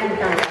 ชั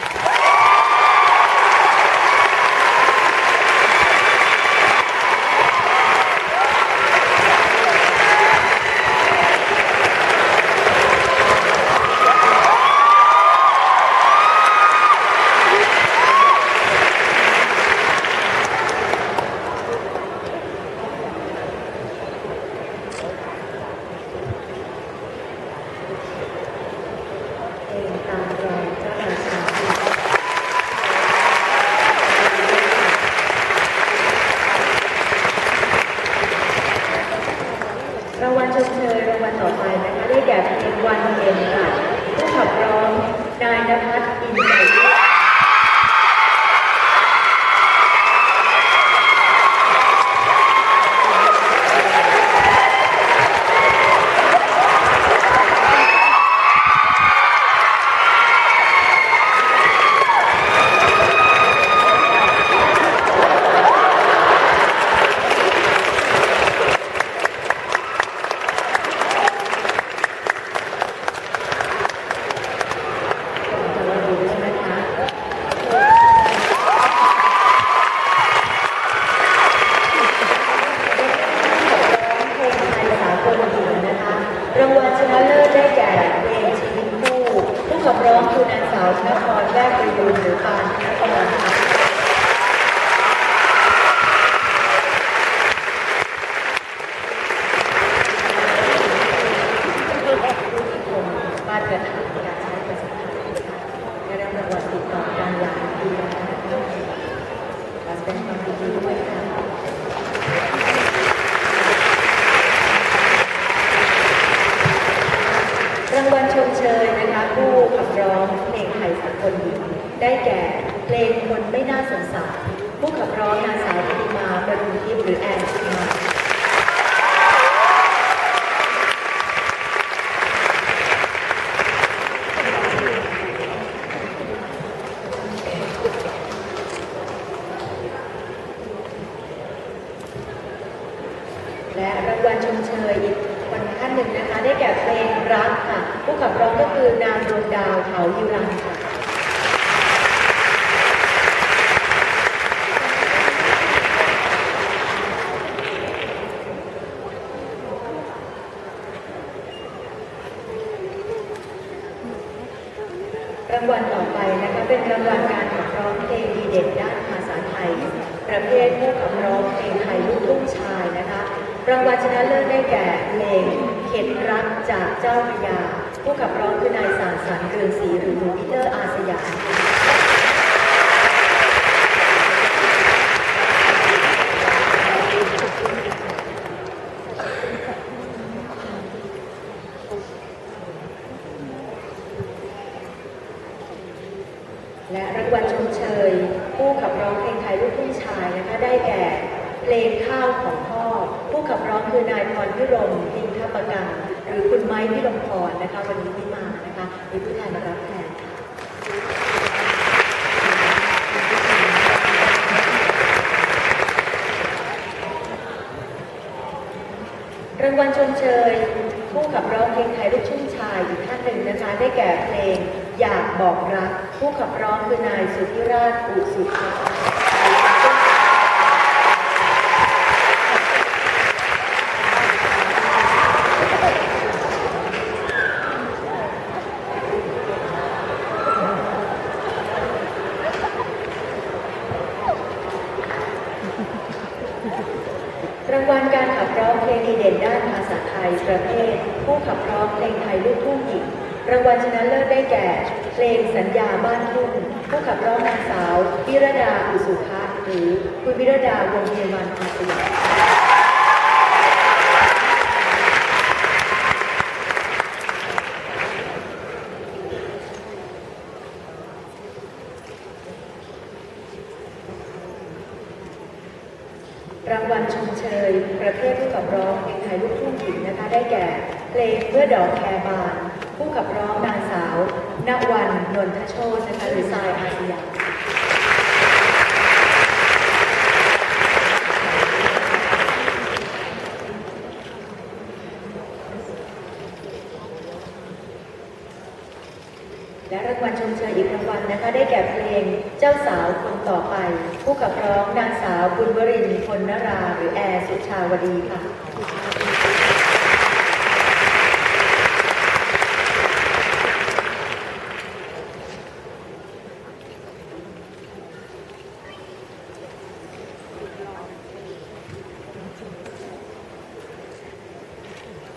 สงสารผู้ขับร้องนางสาวปฏิมาประทุมทิพย์หรือแอนชิมาและรางวัลชมเชยอีกคนท่านหนึ่งนะคะ ได้แก่เพลงรักค่ะ ผู้ขับร้องก็คือนางดวงดาวเขายูรันค่ะ รางวัลต่อไปนะคะเป็นรางวัลการขับร้องเพลงดีเด่นด้านภาษาไทย ประเภทผู้ขับร้องเพลงไทยลูกทุ่งชายนะคะ รางวัลชนะเลิศได้แก่เพลงเข็ด รักจากเจ้าพยา ผู้ขับร้องคือนายสารสารเรืองศรีหรือหนูพีเตอร์อาสยาม และรางวัลชมเชย ผู้ขับร้องเพลงไทยลูกทุ่งชายนะคะ ได้แก่เพลงข้าวของพ่อ ผู้ขับร้องคือนายพรพิรมพินทประกันหรือคุณไม้พิรมพรนะคะ วันนี้ไม่มานะคะมีผู้แทนมารับแทนค่ะราง วันชมเชยผู้ขับร้องเพลงไทยลูกทุ่งชายอีกท่านหนึ่งนะคะ ได้แก่เพลงอยากบอกรัก ผู้ขับร้องคือนายสุทธิราชอุสุภา รางวัลการขับร้องเพลงดีเด่นด้านภาษาไทยประเภทผู้ขับร้องเพลงไทยลูกทุ่งหญิงรางวัลชนะเลิศได้แก่ เพลงสัญญาบ้านทุ่งผู้ขับร้องนางสาววิรดาอุสุภะหรือคุณวิรดาวงเทวันอาสยาม รางวัลชมเชย ประเภทผู้ขับร้องเพลงไทยลูกทุ่งหญิงนะคะ ได้แก่เพลงเมื่อ ดอกแคบานผู้ขับร้องนางสาวนวันนนทโชตนะคะหรือทรายอาสยามและรางวัลชมเชยอีกรางวัลนะคะ ได้แก่เพลงเจ้าสาวคนต่อไป ผู้ขับร้องนางสาวบุญวรินพลนราหรือแอร์สุชาวดีค่ะ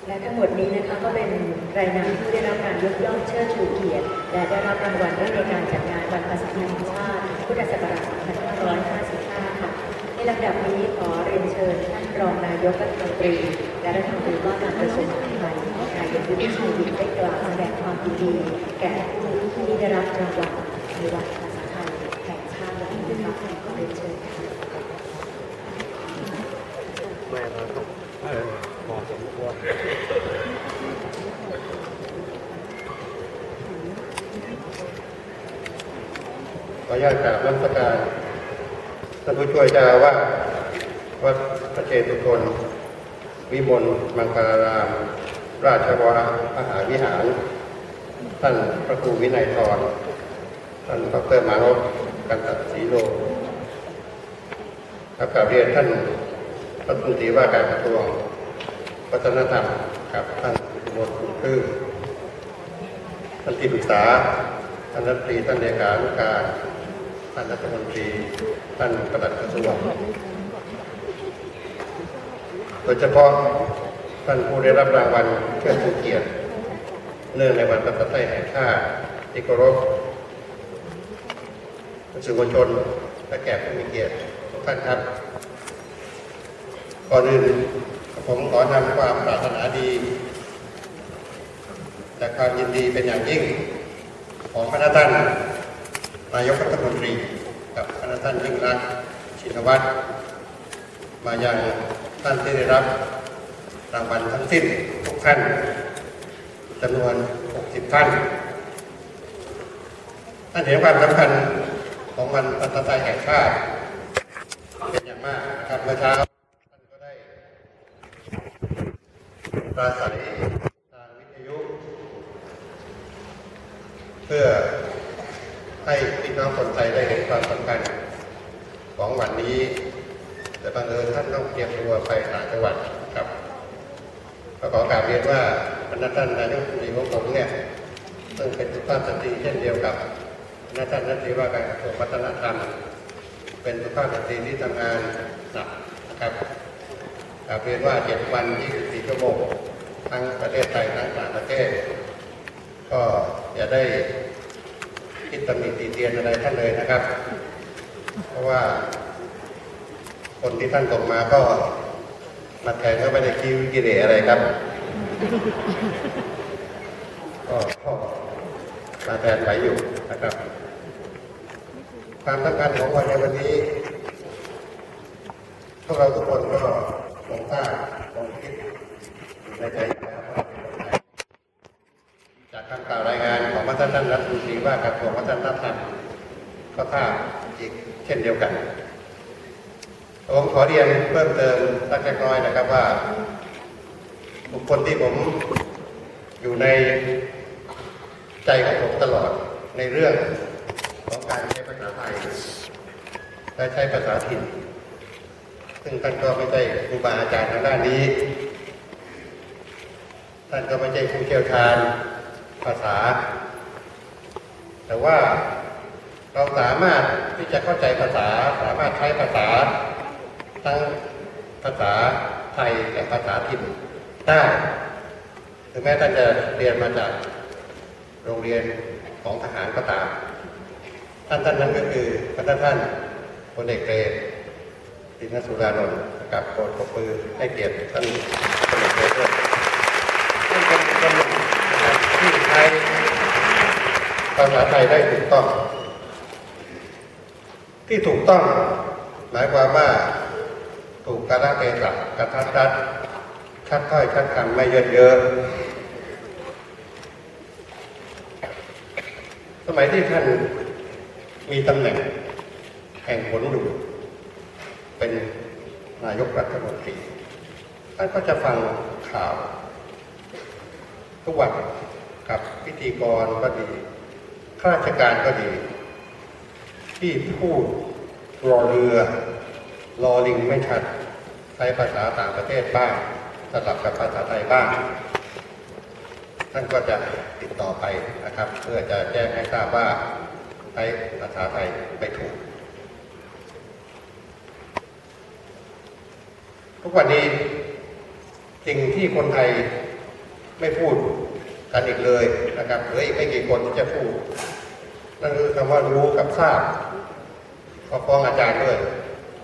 และทั้งหมดนี้นะคะก็เป็นรายนามผู้ได้รับการยกย่องเชิดชูเกียรติ และได้รับรางวัลในการจัดงานวันภาษาแห่งชาติพุทธศักราช2555 ค่ะ ในลำดับนี้ขอเรียนเชิญท่านรองนายกรัฐมนตรี และรัฐมนตรีว่าการกระทรวงมหาดไทยนายกวุฒิชัยวิทย์ได้กล่าวแสดงความยินดี แก่ผู้ที่ได้รับรางวัลในวันภาษาไทยแห่งชาติวันนี้นะคะขอเรียนเชิญค่ะ พอสมควรขออนุญาตกราบน้ำสการท่านผู้ช่วยเจ้าว่าวัดพระเชตุพนวิมลมังคลาราม ราชวรมหาวิหาร ท่านพระครูวินัยทรท่านดรมานพกันตัดศรีโลครับกราบเรียนท่านรัฐมนตรีว่าการกระทรวง วัฒนธรรมกับท่านอุบลคุณพืชท่านที่ปรึกษาท่านรัฐมนตรีท่านเลขานุการท่านรัฐมนตรีท่านปลัดกระทรวงโดยเฉพาะท่านผู้ได้รับรางวัลเชิดชูเกียรติเนื่องในวันภาษาไทยแห่งชาติที่เคารพสื่อมวลชนและแขกผู้มีเกียรติทุกท่านครับก่อนอื่น ผมขอนำความปรารถนาดีและความยินดีเป็นอย่างยิ่ง ของคณะท่านนายกรัฐมนตรี กับคณะท่านยิ่งรักชินวัตรมายังท่านที่ได้รับรางวัลทั้งสิ้นทุกท่านจำนวน 60 ท่าน ท่านเห็นความสำคัญของวันภาษาไทยแห่งชาติเป็นอย่างมากครับเมื่อเช้าท่านก็ได้ ปราศัยทางวิทยุ เพื่อให้พี่น้องคนไทยได้เห็นความสำคัญของวันนี้ แต่บังเอิญท่านต้องเตรียมตัวไปต่างจังหวัดครับก็ขอกราบเรียนว่าคณะท่านนายกรีของผมเนี่ยซึ่งเป็นสุภาพสตรีเช่นเดียวกับคณะท่านรัฐมนตรีว่าการกระทรวงวัฒนธรรม เป็นสุภาพสตรีที่ทำงานหนักนะครับกราบเรียนว่า7วันที่ 24 ชั่วโมงทั้งประเทศไทยทั้งต่างประเทศ ก็อย่าได้คิดตำหนิตีเตียนอะไรท่านเลยนะครับ เพราะว่า คนที่ท่านส่งมาก็มาแทนก็ไม่ได้คิดวิกิเลอะไรครับ ก็มาแทนไปอยู่นะครับความสำคัญของวันในวันนี้พวกเราทุกคนก็คงทราบคงคิด ในใจาเป็นอย่ารจากคำกล่าวรายงานของท่านท่านรัฐมนตรีว่าการกระทรวงวัฒนธรรมก็ทราบอีกเช่นเดียวกันผมขอเรียนเพิ่มเติมสักเล็กน้อยนะครับว่า บุคคลที่ผมอยู่ในใจของผมตลอดในเรื่องของการใช้ภาษาไทยและใช้ภาษาถิ่น ซึ่งท่านก็ไม่ใช่ครูบาอาจารย์ทางด้านนี้ ท่านก็ไม่ใช่ผู้เชี่ยวชาญภาษา แต่ว่าเราสามารถที่จะเข้าใจภาษา สามารถใช้ภาษา ทั้งภาษาไทยและภาษาถิ่นได้ถึงแม้ท่านจะเรียนมาจากโรงเรียนของทหารก็ตาม ท่านท่านนั้นก็คือพระท่านพลเอกเกรดตินสุรานนท์กับโปรดปรบมือให้เกียรติท่านพลเอกเกรดด้วย ซึ่งเป็นคนหนึ่งนะครับที่ใช้ ภาษาไทยได้ถูกต้อง ที่ถูกต้อง หมายความว่าถูกกาลเทศะกระทัดรัดชัดถ้อยชัดคำไม่เยอะเยอะสมัยที่ท่านมีตำแหน่งแห่งผลอยู่เป็นนายกรัฐมนตรีท่านก็จะฟังข่าว ทุกวันกับพิธีกรก็ดี ข้าราชการก็ดี ที่พูดรอเรือ รอลิงไม่ชัดใช้ภาษาต่างประเทศบ้างสลับกับภาษาไทยบ้าง ท่านก็จะติดต่อไปนะครับ เพื่อจะแจ้งให้ทราบว่าใช้ภาษาไทยไม่ถูก ทุกวันนี้สิ่งที่คนไทยไม่พูด กันอีกเลยนะครับเหลืออีกไม่กี่คนที่จะพูดนั่นคือคำว่ารู้กับทราบก็ฟ้องอาจารย์ด้วย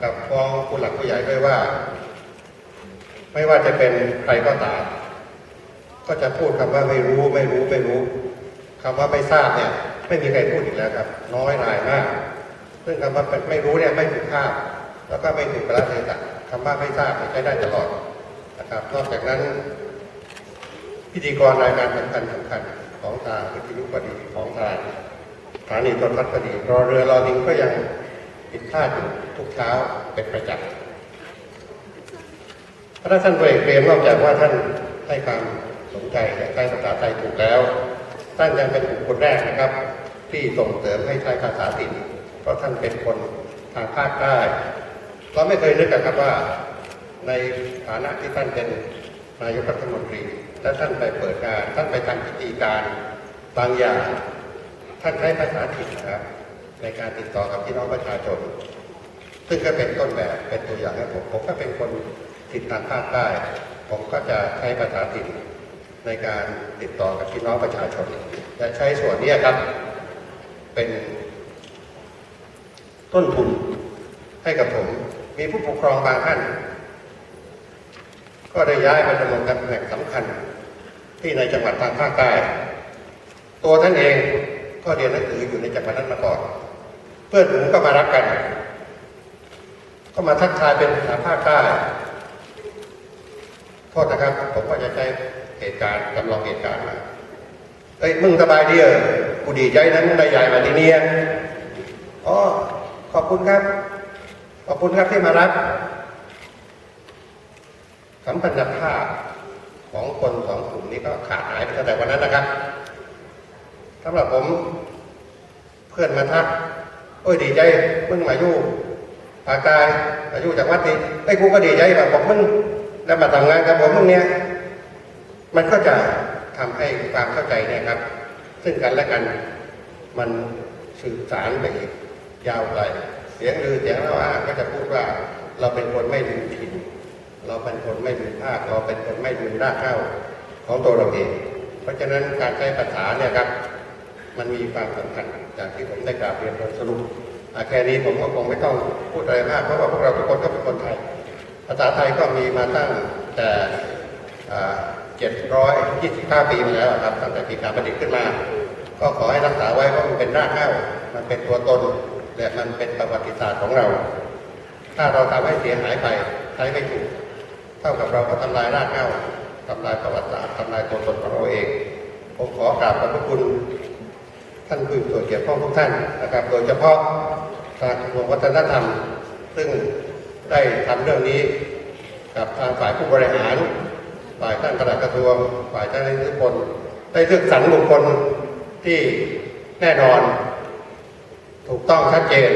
กับฟ้องผู้หลักผู้ใหญ่ด้วยว่า ไม่ว่าจะเป็นใครก็ตามก็จะพูดคำว่าไม่รู้ไม่รู้ไม่รู้คำว่าไม่ทราบเนี่ย ไม่มีใครพูดอีกแล้วครับ น้อยรายมาก ซึ่งคำว่าไม่รู้เนี่ยไม่ถูกภาพแล้วก็ไม่ถูกกระเทศะคำว่าไม่ทราบเนี่ยใช้ได้ตลอดนะครับ นอกจากนั้น พิธีกรรายการสำคัญสำคัญของทางวิทยุก็ดีของทางสถานีโทรทัศน์ก็ดีรอเรือรอลิงก็ยังผิดพลาดอยู่ทุกเช้าเป็นประจำพระท่านเอกเปรมนอกจากว่าท่านให้ความสนใจและใช้ภาษาไทยถูกแล้ว ท่านยังเป็นบุคคลแรกนะครับ ที่ส่งเสริมให้ใช้ภาษาถิ่นเพราะท่านเป็นคนทางภาคใต้เราไม่เคยนึกกันครับว่าในฐานะที่ท่านเป็นนายกรัฐมนตรี และท่านไปเปิดงานท่านไปทำพิธีการบางอย่าง ท่านใช้ภาษาถิ่นนะครับ ในการติดต่อกับพี่น้องประชาชน ซึ่งก็เป็นต้นแบบเป็นตัวอย่างให้ผมผมก็เป็นคนถิ่นทางภาคใต้ ผมก็จะใช้ภาษาถิ่นในการติดต่อกับพี่น้องประชาชนและใช้ส่วนนี้ครับ เป็นต้นทุนให้กับผม มีผู้ปกครองบางท่าน ก็ได้ย้ายมาดำรงตำแหน่งสำคัญที่ในจังหวัดทางภาคใต้ ตัวท่านเองก็เรียนหนังสืออยู่ในจังหวัดนั้นมาก่อน เพื่อนผมก็มารักกัน ก็มาทักทายเป็นภาษาภาคใต้โทษนะครับ ผมก็จะใช้เหตุการณ์จำลองเหตุการณ์มาเอ้ยมึงสบายดีเหรอกูดีใจนะมึงได้ใหญ่มาที่นี่อ๋อขอบคุณครับ ขอบคุณครับที่มารับ สัมพันธภาพของคนสองกลุ่มนี้ก็ขาดหายไปตั้งแต่วันนั้นนะครับสำหรับผมเพื่อนมาทักโอ้ยดีใจมึงมาอยู่ภาคใต้มาอยู่จากวัดนี้ไอ้กูก็ดีใจแบบบอกมึงแล้วมาทำงานกับผมมึงเนี่ยมันก็จะทำให้ความเข้าใจเนี่ยครับ ซึ่งกันและกันมันสื่อสารไปยาวไกลเสียงลือเสียงเล่าอ้างก็จะพูดว่าเราเป็นคนไม่ลืมถิ่น เราเป็นคนไม่ลืมภาค เราเป็นคนไม่ลืมรากเหง้าของตัวเราเอง เพราะฉะนั้นการใช้ภาษาเนี่ยครับ มันมีความสำคัญอย่างที่ผมได้กล่าวเรียนโดยสรุปแค่นี้ผมก็คงไม่ต้องพูดอะไรมาก เพราะว่าพวกเราทุกคนก็เป็นคนไทย ภาษาไทยก็มีมาตั้งแต่725 ปีมาแล้วครับตั้งแต่ปีการประดิษฐ์ขึ้นมา ก็ขอให้รักษาไว้เพราะมันเป็นรากเหง้า มันเป็นตัวตนและมันเป็นประวัติศาสตร์ของเรา ถ้าเราทำให้เสียหายไปใช้ไม่ถูก เท่ากับเราก็ทำลายรากเหง้าทำลายประวัติศาสตร์ทำลายตัวตนของเราเอง ผมขอกราบขอบพระคุณท่านผู้มีส่วนเกี่ยวข้องทุกท่านนะครับ โดยเฉพาะทางกระทรวงวัฒนธรรม ซึ่งได้ทำเรื่องนี้ กับทางฝ่ายผู้บริหาร ฝ่ายท่านปลัดกระทรวง ฝ่ายท่านนายทุกคนได้เลือกสรรบุคคลที่แน่นอน ถูกต้องชัดเจน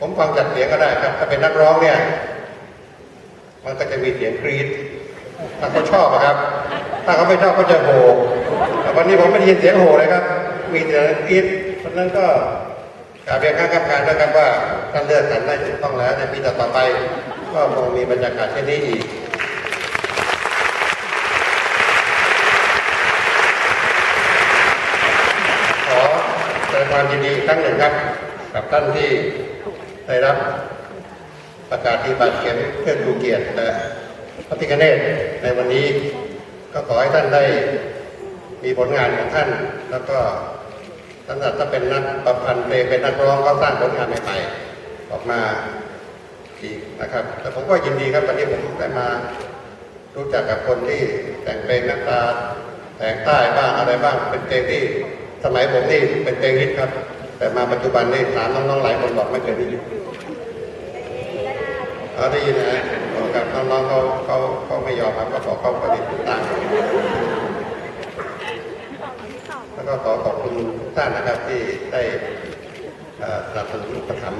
ผมฟังจากเสียงก็ได้ครับ ถ้าเป็นนักร้องเนี่ย มันก็จะมีเสียงกรีดถ้าเขาชอบอะครับ ถ้าเขาไม่ชอบก็จะโห่แต่วันนี้ผมไม่ได้ยินเสียงโห่เลยครับ มีแต่กรีดเพราะนั้นก็กาเรียนข้างกับการแล้วกันว่าท่านเลือกสรรได้ถูกต้องแล้วในปีต่อไป ก็คงมีบรรยากาศเช่นนี้อีกขอแสดงความยินดีครั้งหนึ่งครับ กับท่านที่ได้รับ ประกาศนียบัตรเขียนเพื่อดูเกียรติและพระพิฆเนศในวันนี้ก็ขอให้ท่านได้มีผลงานของท่าน แล้วก็ท่านถ้าเป็นนักประพันธ์เพลงเป็นนักร้องก็สร้างผลงานใหม่ๆออกมาอีกนะครับ แต่ผมก็ยินดีครับวันนี้ผมได้มารู้จักกับคนที่แต่งเพลงนักตาแต่งใต้บ้างอะไรบ้างเป็นเพลงที่สมัยผมนี่เป็นเพลงฮิตครับ แต่มาปัจจุบันนี่ถามน้องๆหลายคนบอกไม่เคยได้ยิน เขาได้ยินนะบอกกับน้องๆเขาเขาเขาไม่ยอมครับก็บอกเขาปฏิบัติตามแล้วก็ขอขอบคุณทุกท่านนะครับที่ได้สนับสนุนประถม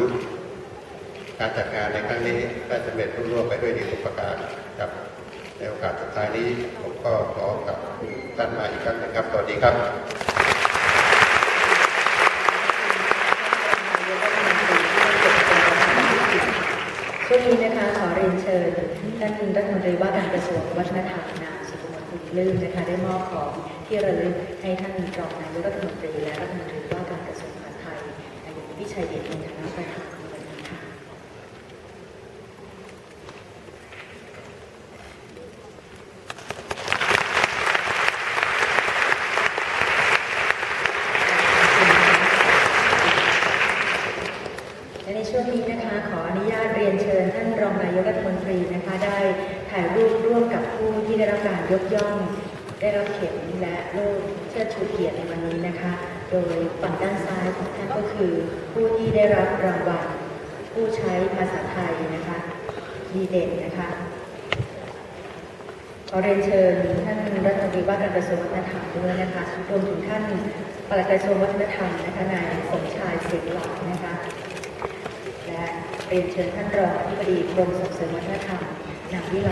การจัดงานในครั้งนี้ได้สำเร็จรุ่งร่วงไปด้วยดีทุกประการครับในโอกาสสุดท้ายนี้ผมก็ขอกับคุณท่านมาอีกครั้งนึงครับสวัสดีครับ ช่วงนี้นะคะขอเรียนเชิญ ท่านรัฐมนตรีว่าการกระทรวงวัฒนธรรมนางสุภมลคุณลื่นนะคะได้มอบของที่ระลึกให้ท่านรองนายกรัฐมนตรีและรัฐมนตรีว่าการกระทรวงมหาดไทยนายกพิชัยเดชในฐานะประธานค่ะ และในช่วงนี้นะคะ ขออนุญาตเรียนเชิญท่านรองนายกรัฐมนตรีนะคะได้ถ่ายรูปร่วมกับผู้ที่ได้รับการยกย่อง ได้รับเข็มและโล่เชิดชูเกียรติในวันนี้นะคะ โดยฝั่งด้านซ้ายของท่านก็คือ ผู้ที่ได้รับรางวัลผู้ใช้ภาษาไทยนะคะดีเด่นนะคะขอเรียนเชิญท่านรัฐมนตรีว่าการกระทรวงวัฒนธรรมด้วยนะคะรวมถึงท่านปลัดกระทรวงวัฒนธรรมนะคะนายสมชายเสียงหลักนะคะ รียนเชิญท่านรองอธิบดีกรมส่งเสริมวัฒนธรรมนางวิไล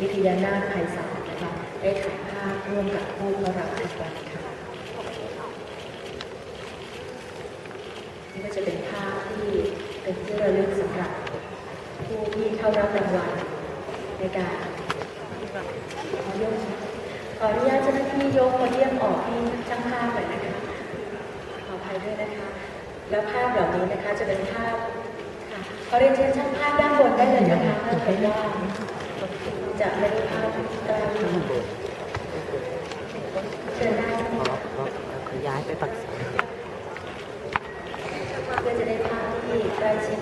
วิทยานาถไพศาลนะคะได้ถ่ายภาพร่วมกับผู้เข้ารับรางวัลค่ะนี่ก็จะเป็นภาพที่เป็นที่ระลึกสำหรับผู้ที่เข้ารับรางวัลในการขอยกขออนุญาตเจ้าหน้าที่ยกโพเดียมออกที่ช่างภาพหน่อยนะคะขออภัยด้วยนะคะ แล้วภาพเหล่านี้นะคะจะเป็นภาพ ขอเรียนเชิญช่างภาพด้านบนได้เลยนะคะถ้าเกิดว่าจะไม่ได้ภาพใกล้เชิญได้นะคะขอย้ายไปปักเสาเพื่อจะได้ภาพที่ใกล้ชิด